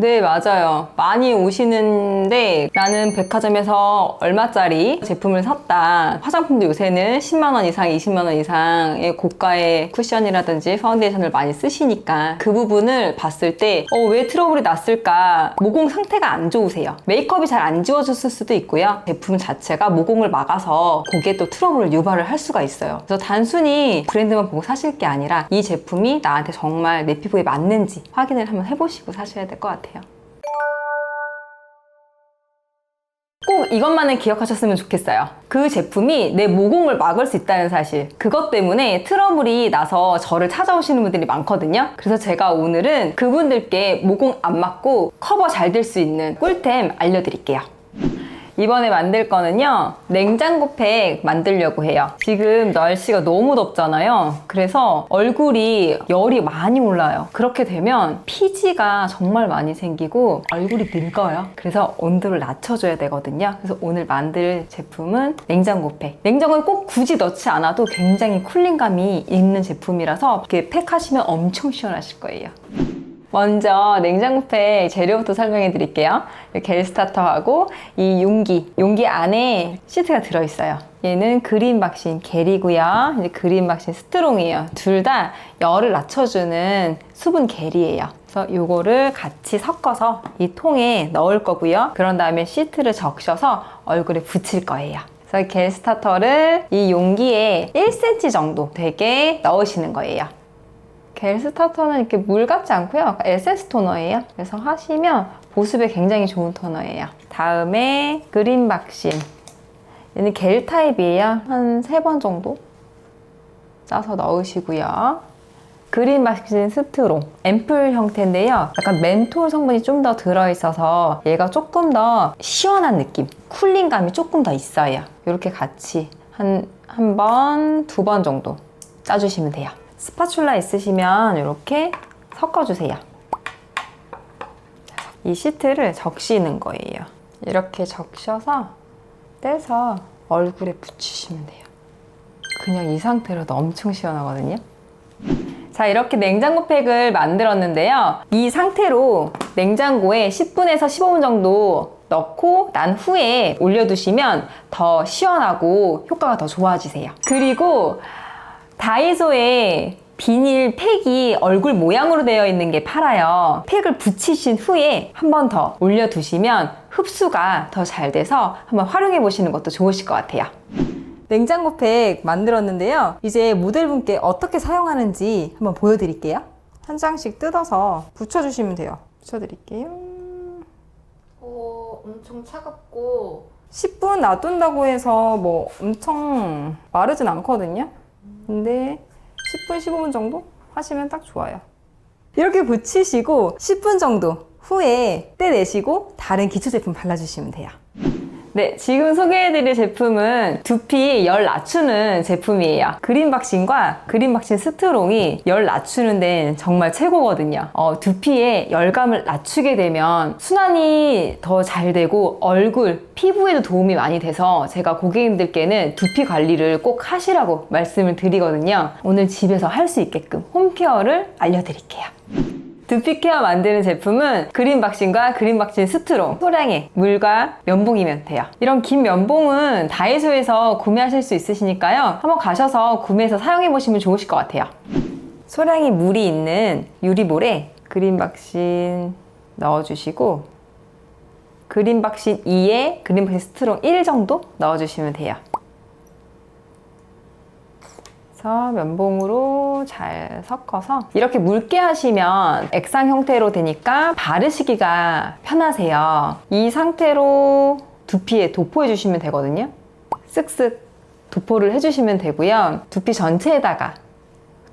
네, 맞아요. 많이 오시는데 나는 백화점에서 얼마짜리 제품을 샀다. 화장품도 요새는 10만 원 이상, 20만 원 이상의 고가의 쿠션이라든지 파운데이션을 많이 쓰시니까 그 부분을 봤을 때, 어, 왜 트러블이 났을까? 모공 상태가 안 좋으세요. 메이크업이 잘 안 지워졌을 수도 있고요. 제품 자체가 모공을 막아서 거기에 또 트러블을 유발을 할 수가 있어요. 그래서 단순히 브랜드만 보고 사실 게 아니라 이 제품이 나한테 정말 내 피부에 맞는지 확인을 한번 해보시고 사셔야 될 것 같아요. 꼭 이것만은 기억하셨으면 좋겠어요. 그 제품이 내 모공을 막을 수 있다는 사실. 그것 때문에 트러블이 나서 저를 찾아오시는 분들이 많거든요. 그래서 제가 오늘은 그분들께 모공 안 막고 커버 잘 될 수 있는 꿀템 알려드릴게요. 이번에 만들 거는요 냉장고 팩 만들려고 해요. 지금 날씨가 너무 덥잖아요. 그래서 얼굴이 열이 많이 올라요. 그렇게 되면 피지가 정말 많이 생기고 얼굴이 늙어요. 그래서 온도를 낮춰줘야 되거든요. 그래서 오늘 만들 제품은 냉장고 팩. 냉장고에 꼭 굳이 넣지 않아도 굉장히 쿨링감이 있는 제품이라서 이렇게 팩 하시면 엄청 시원하실 거예요 먼저 냉장고팩 재료부터 설명해 드릴게요. 겔 스타터하고 이 용기, 용기 안에 시트가 들어있어요. 얘는 그린 박신 겔이고요. 이제 그린 박신 스트롱이에요. 둘 다 열을 낮춰주는 수분 겔이에요. 그래서 요거를 같이 섞어서 이 통에 넣을 거고요. 그런 다음에 시트를 적셔서 얼굴에 붙일 거예요. 그래서 겔 스타터를 이 용기에 1cm 정도 되게 넣으시는 거예요. 겔 스타터는 이렇게 물 같지 않고요. 약간 에센스 토너예요. 그래서 하시면 보습에 굉장히 좋은 토너예요. 다음에 그린 박신. 얘는 겔 타입이에요. 한 세 번 정도 짜서 넣으시고요. 그린 박신 스트롱 앰플 형태인데요. 약간 멘톨 성분이 좀 더 들어있어서 얘가 조금 더 시원한 느낌, 쿨링감이 조금 더 있어요. 이렇게 같이 한 한 번, 두 번 정도 짜주시면 돼요. 스파츌라 있으시면 이렇게 섞어주세요. 이 시트를 적시는 거예요. 이렇게 적셔서 떼서 얼굴에 붙이시면 돼요. 그냥 이 상태로도 엄청 시원하거든요. 자, 이렇게 냉장고 팩을 만들었는데요. 이 상태로 냉장고에 10분에서 15분 정도 넣고 난 후에 올려두시면 더 시원하고 효과가 더 좋아지세요. 그리고 다이소에 비닐 팩이 얼굴 모양으로 되어 있는 게 팔아요. 팩을 붙이신 후에 한 번 더 올려두시면 흡수가 더 잘 돼서 한번 활용해 보시는 것도 좋으실 것 같아요. 냉장고 팩 만들었는데요. 이제 모델분께 어떻게 사용하는지 한번 보여드릴게요. 한 장씩 뜯어서 붙여주시면 돼요. 붙여드릴게요. 어, 엄청 차갑고 10분 놔둔다고 해서 뭐 엄청 마르진 않거든요. 근데 10분, 15분 정도 하시면 딱 좋아요. 이렇게 붙이시고 10분 정도 후에 떼내시고 다른 기초 제품 발라주시면 돼요. 네, 지금 소개해드릴 제품은 두피 열 낮추는 제품이에요. 그린박신과 그린박신 스트롱이 열 낮추는 데는 정말 최고거든요. 어, 두피에 열감을 낮추게 되면 순환이 더 잘 되고 얼굴, 피부에도 도움이 많이 돼서 제가 고객님들께는 두피 관리를 꼭 하시라고 말씀을 드리거든요. 오늘 집에서 할 수 있게끔 홈케어를 알려드릴게요. 두피 케어 만드는 제품은 그린박신과 그린박신 스트롱 소량의 물과 면봉이면 돼요. 이런 긴 면봉은 다이소에서 구매하실 수 있으시니까요. 한번 가셔서 구매해서 사용해 보시면 좋으실 것 같아요. 소량의 물이 있는 유리볼에 그린박신 넣어주시고 그린박신 2에 그린박신 스트롱 1 정도 넣어주시면 돼요 그래서 면봉으로 잘 섞어서 이렇게 묽게 하시면 액상 형태로 되니까 바르시기가 편하세요. 이 상태로 두피에 도포해 주시면 되거든요. 쓱쓱 도포를 해주시면 되고요. 두피 전체에다가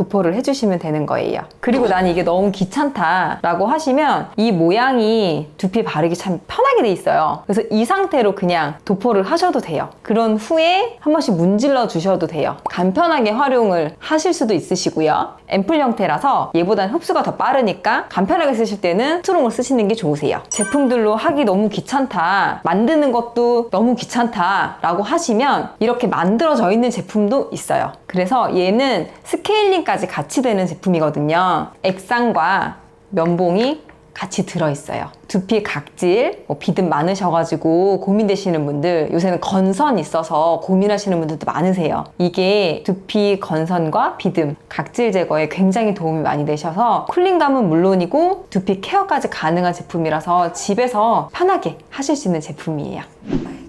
도포를 해주시면 되는 거예요. 그리고 난 이게 너무 귀찮다라고 하시면 이 모양이 두피 바르기 참 편하게 돼 있어요. 그래서 이 상태로 그냥 도포를 하셔도 돼요. 그런 후에 한 번씩 문질러 주셔도 돼요. 간편하게 활용을 하실 수도 있으시고요. 앰플 형태라서 얘보다는 흡수가 더 빠르니까 간편하게 쓰실 때는 스트롱을 쓰시는 게 좋으세요. 제품들로 하기 너무 귀찮다, 만드는 것도 너무 귀찮다 라고 하시면 이렇게 만들어져 있는 제품도 있어요. 그래서 얘는 스케일링 까지 같이 되는 제품이거든요. 액상과 면봉이 같이 들어있어요. 두피 각질, 뭐 비듬 많으셔가지고 고민되시는 분들, 요새는 건선 있어서 고민하시는 분들도 많으세요. 이게 두피 건선과 비듬, 각질 제거에 굉장히 도움이 많이 되셔서 쿨링감은 물론이고 두피 케어까지 가능한 제품이라서 집에서 편하게 하실 수 있는 제품이에요.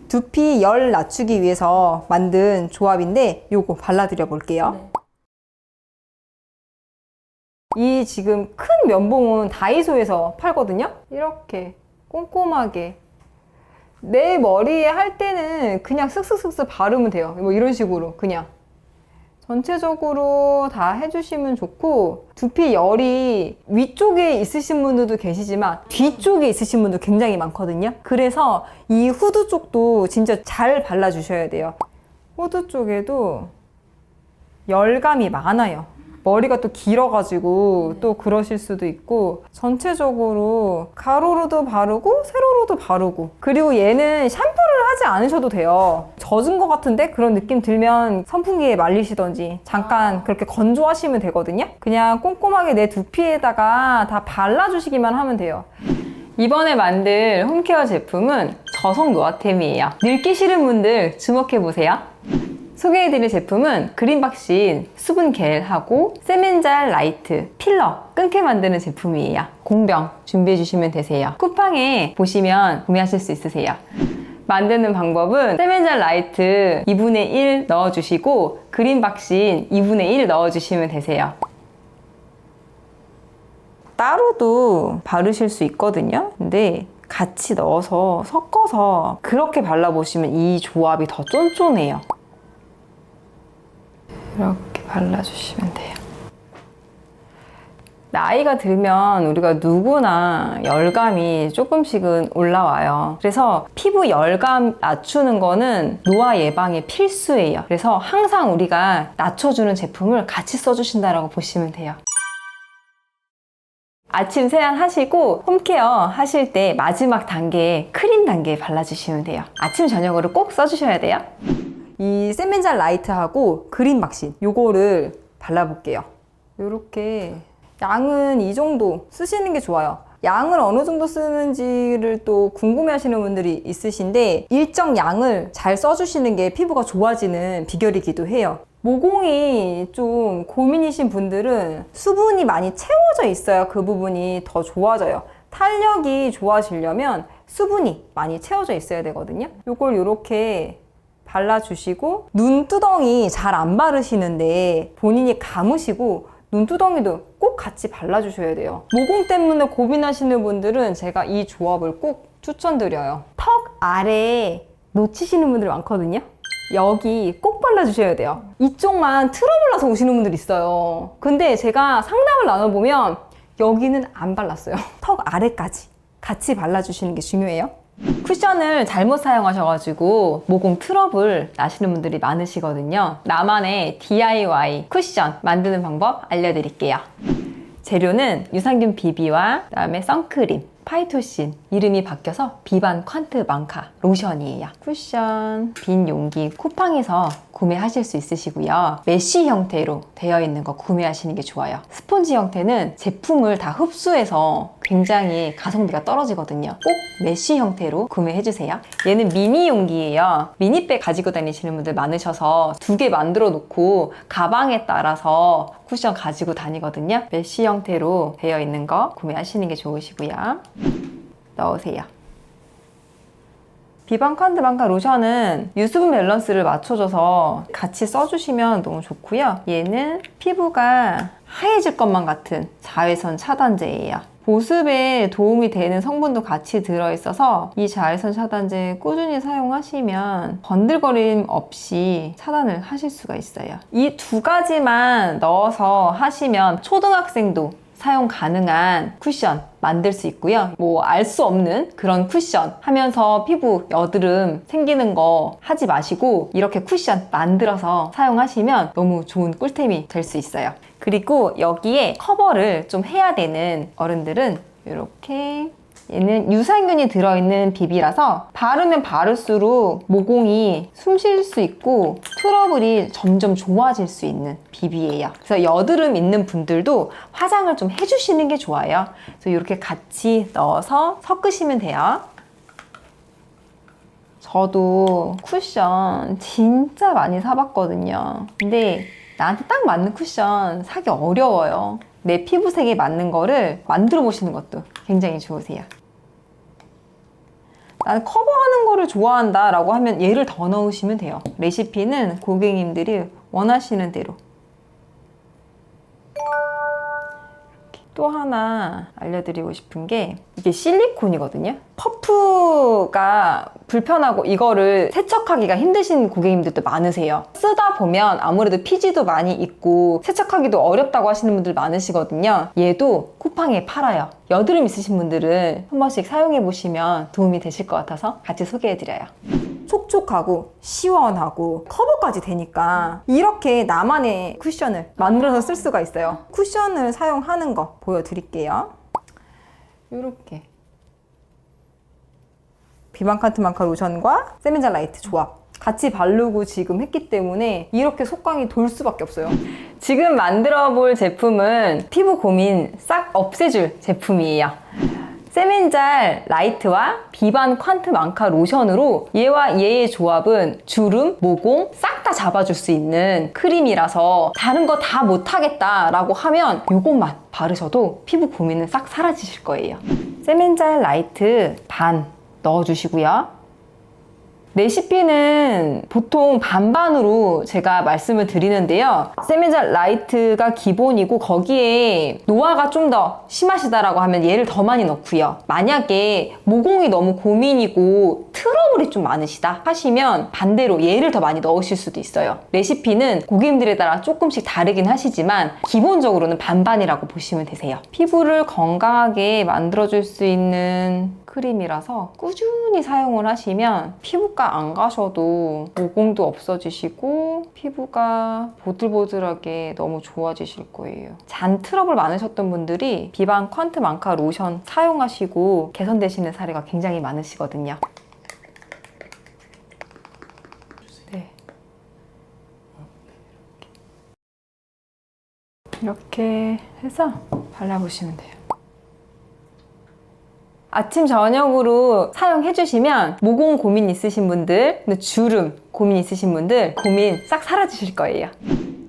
두피 열 낮추기 위해서 만든 조합인데 요거 발라드려 볼게요. 이 지금 큰 면봉은 다이소에서 팔거든요. 이렇게 꼼꼼하게 내 머리에 할 때는 그냥 쓱쓱쓱쓱 바르면 돼요. 뭐 이런 식으로 그냥 전체적으로 다 해주시면 좋고 두피 열이 위쪽에 있으신 분들도 계시지만 뒤쪽에 있으신 분도 굉장히 많거든요. 그래서 이 후드 쪽도 진짜 잘 발라주셔야 돼요. 후드 쪽에도 열감이 많아요. 머리가 또 길어가지고 또 그러실 수도 있고 전체적으로 가로로도 바르고 세로로도 바르고 그리고 얘는 샴푸를 하지 않으셔도 돼요. 젖은 것 같은데 그런 느낌 들면 선풍기에 말리시던지 잠깐 그렇게 건조하시면 되거든요. 그냥 꼼꼼하게 내 두피에다가 다 발라주시기만 하면 돼요. 이번에 만들 홈케어 제품은 저속 노화템이에요. 늙기 싫은 분들 주목해보세요. 소개해드릴 제품은 그린박신 수분 겔하고 세멘잘 라이트 필러 끊게 만드는 제품이에요. 공병 준비해주시면 되세요. 쿠팡에 보시면 구매하실 수 있으세요. 만드는 방법은 세멘잘 라이트 2분의 1 넣어주시고 그린박신 2분의 1 넣어주시면 되세요. 따로도 바르실 수 있거든요. 근데 같이 넣어서 섞어서 그렇게 발라보시면 이 조합이 더 쫀쫀해요. 이렇게 발라주시면 돼요. 나이가 들면 우리가 누구나 열감이 조금씩은 올라와요. 그래서 피부 열감 낮추는 거는 노화 예방에 필수예요. 그래서 항상 우리가 낮춰주는 제품을 같이 써주신다라고 보시면 돼요. 아침 세안 하시고 홈케어 하실 때 마지막 단계 크림 단계 발라주시면 돼요. 아침 저녁으로 꼭 써주셔야 돼요. 이 세멘잘 라이트하고 그린 박신 요거를 발라볼게요. 요렇게 양은 이 정도 쓰시는 게 좋아요. 양을 어느 정도 쓰는지를 또 궁금해 하시는 분들이 있으신데 일정 양을 잘 써주시는 게 피부가 좋아지는 비결이기도 해요. 모공이 좀 고민이신 분들은 수분이 많이 채워져 있어야 그 부분이 더 좋아져요. 탄력이 좋아지려면 수분이 많이 채워져 있어야 되거든요. 요걸 이렇게 발라주시고 눈두덩이 잘 안 바르시는데 본인이 감으시고 눈두덩이도 꼭 같이 발라주셔야 돼요. 모공 때문에 고민하시는 분들은 제가 이 조합을 꼭 추천드려요. 턱 아래에 놓치시는 분들 많거든요. 여기 꼭 발라주셔야 돼요. 이쪽만 나서 오시는 분들 있어요. 근데 제가 상담을 나눠보면 여기는 안 발랐어요. 턱 아래까지 같이 발라주시는 게 중요해요. 쿠션을 잘못 사용하셔가지고 모공 트러블 나시는 분들이 많으시거든요. 나만의 DIY 쿠션 만드는 방법 알려드릴게요. 재료는 유산균 비비와 그다음에 선크림, 파이토신 이름이 바뀌어서 비반 퀀트 망카 로션이에요. 쿠션 빈 용기 쿠팡에서 구매하실 수 있으시고요. 메쉬 형태로 되어 있는 거 구매하시는 게 좋아요. 스폰지 형태는 제품을 다 흡수해서 굉장히 가성비가 떨어지거든요. 꼭 메쉬 형태로 구매해주세요. 얘는 미니 용기예요. 미니백 가지고 다니시는 분들 많으셔서 두 개 만들어 놓고 가방에 따라서 쿠션 가지고 다니거든요. 메쉬 형태로 되어 있는 거 구매하시는 게 좋으시고요. 넣으세요. 비방 칸드 방카 로션은 유수분 밸런스를 맞춰줘서 같이 써주시면 너무 좋고요. 얘는 피부가 하얘질 것만 같은 자외선 차단제예요. 보습에 도움이 되는 성분도 같이 들어있어서 이 자외선 차단제 꾸준히 사용하시면 번들거림 없이 차단을 하실 수가 있어요. 이 두 가지만 넣어서 하시면 초등학생도 사용 가능한 쿠션 만들 수 있고요. 뭐 알 수 없는 그런 쿠션 하면서 피부 여드름 생기는 거 하지 마시고 이렇게 쿠션 만들어서 사용하시면 너무 좋은 꿀템이 될 수 있어요. 그리고 여기에 커버를 좀 해야 되는 어른들은 이렇게 얘는 유산균이 들어있는 비비라서 바르면 바를수록 모공이 숨 쉴 수 있고 트러블이 점점 좋아질 수 있는 비비예요. 그래서 여드름 있는 분들도 화장을 좀 해주시는 게 좋아요. 그래서 이렇게 같이 넣어서 섞으시면 돼요. 저도 쿠션 진짜 많이 사봤거든요. 근데 나한테 딱 맞는 쿠션 사기 어려워요. 내 피부색에 맞는 거를 만들어 보시는 것도 굉장히 좋으세요. 나는 커버하는 거를 좋아한다 라고 하면 얘를 더 넣으시면 돼요. 레시피는 고객님들이 원하시는 대로. 또 하나 알려드리고 싶은 게 이게 실리콘이거든요. 퍼프가 불편하고 이거를 세척하기가 힘드신 고객님들도 많으세요. 쓰다 보면 아무래도 피지도 많이 있고 세척하기도 어렵다고 하시는 분들 많으시거든요. 얘도 쿠팡에 팔아요. 여드름 있으신 분들은 한 번씩 사용해 보시면 도움이 되실 것 같아서 같이 소개해 드려요. 촉촉하고 시원하고 커버까지 되니까 이렇게 나만의 쿠션을 만들어서 쓸 수가 있어요. 쿠션을 사용하는 거 보여드릴게요. 이렇게 비방칸트만카 로션과 세멘자 라이트 조합 같이 바르고 지금 했기 때문에 이렇게 속광이 돌 수밖에 없어요. 지금 만들어 볼 제품은 피부 고민 싹 없애줄 제품이에요. 세멘잘 라이트와 비반 퀀트 망카 로션으로 얘와 얘의 조합은 주름, 모공 싹 다 잡아줄 수 있는 크림이라서 다른 거 다 못하겠다라고 하면 이것만 바르셔도 피부 고민은 싹 사라지실 거예요. 세멘잘 라이트 반 넣어주시고요. 레시피는 보통 반반으로 제가 말씀을 드리는데요. 세미잘 라이트가 기본이고 거기에 노화가 좀 더 심하시다라고 하면 얘를 더 많이 넣고요. 만약에 모공이 너무 고민이고 트러블이 좀 많으시다 하시면 반대로 얘를 더 많이 넣으실 수도 있어요. 레시피는 고객님들에 따라 조금씩 다르긴 하시지만 기본적으로는 반반이라고 보시면 되세요. 피부를 건강하게 만들어줄 수 있는 크림이라서 꾸준히 사용을 하시면 피부과 안 가셔도 모공도 없어지시고 피부가 보들보들하게 너무 좋아지실 거예요. 잔 트러블 많으셨던 분들이 비반 퀀트 망카 로션 사용하시고 개선되시는 사례가 굉장히 많으시거든요. 네. 이렇게 해서 발라보시면 돼요. 아침 저녁으로 사용해 주시면 모공 고민 있으신 분들, 주름 고민 있으신 분들 고민 싹 사라지실 거예요.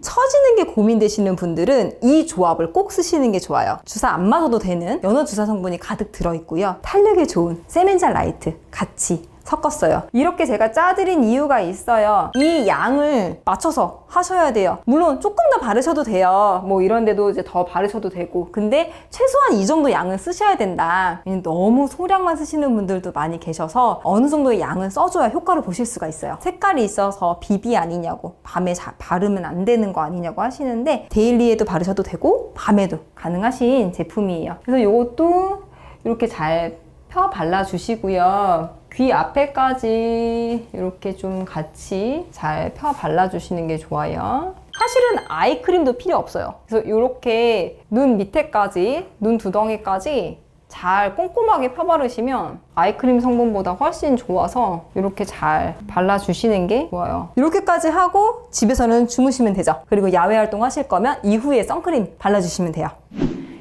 처지는 게 고민되시는 분들은 이 조합을 꼭 쓰시는 게 좋아요. 주사 안 맞아도 되는 연어 주사 성분이 가득 들어있고요. 탄력에 좋은 세멘자 라이트 같이 섞었어요. 이렇게 제가 짜드린 이유가 있어요. 이 양을 맞춰서 하셔야 돼요. 물론 조금 더 바르셔도 돼요. 뭐 이런 데도 이제 더 바르셔도 되고. 근데 최소한 이 정도 양은 쓰셔야 된다. 너무 소량만 쓰시는 분들도 많이 계셔서 어느 정도의 양은 써줘야 효과를 보실 수가 있어요. 색깔이 있어서 비비 아니냐고, 밤에 자, 바르면 안 되는 거 아니냐고 하시는데 데일리에도 바르셔도 되고 밤에도 가능하신 제품이에요. 그래서 이것도 이렇게 잘 펴 발라주시고요. 귀 앞에까지 이렇게 좀 같이 잘 펴 발라주시는 게 좋아요. 사실은 아이크림도 필요 없어요. 그래서 이렇게 눈 밑에까지, 눈 두덩이까지 잘 꼼꼼하게 펴 바르시면 아이크림 성분보다 훨씬 좋아서 이렇게 잘 발라주시는 게 좋아요. 이렇게까지 하고 집에서는 주무시면 되죠. 그리고 야외 활동 하실 거면 이후에 선크림 발라주시면 돼요.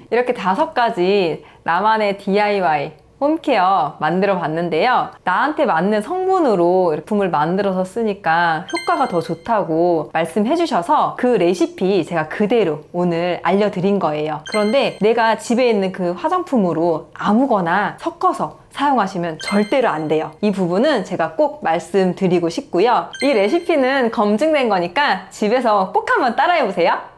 이렇게 다섯 가지 나만의 DIY 홈케어 만들어 봤는데요. 나한테 맞는 성분으로 제품을 만들어서 쓰니까 효과가 더 좋다고 말씀해 주셔서 그 레시피 제가 그대로 오늘 알려드린 거예요. 그런데 내가 집에 있는 그 화장품으로 아무거나 섞어서 사용하시면 절대로 안 돼요. 이 부분은 제가 꼭 말씀드리고 싶고요. 이 레시피는 검증된 거니까 집에서 꼭 한번 따라해 보세요.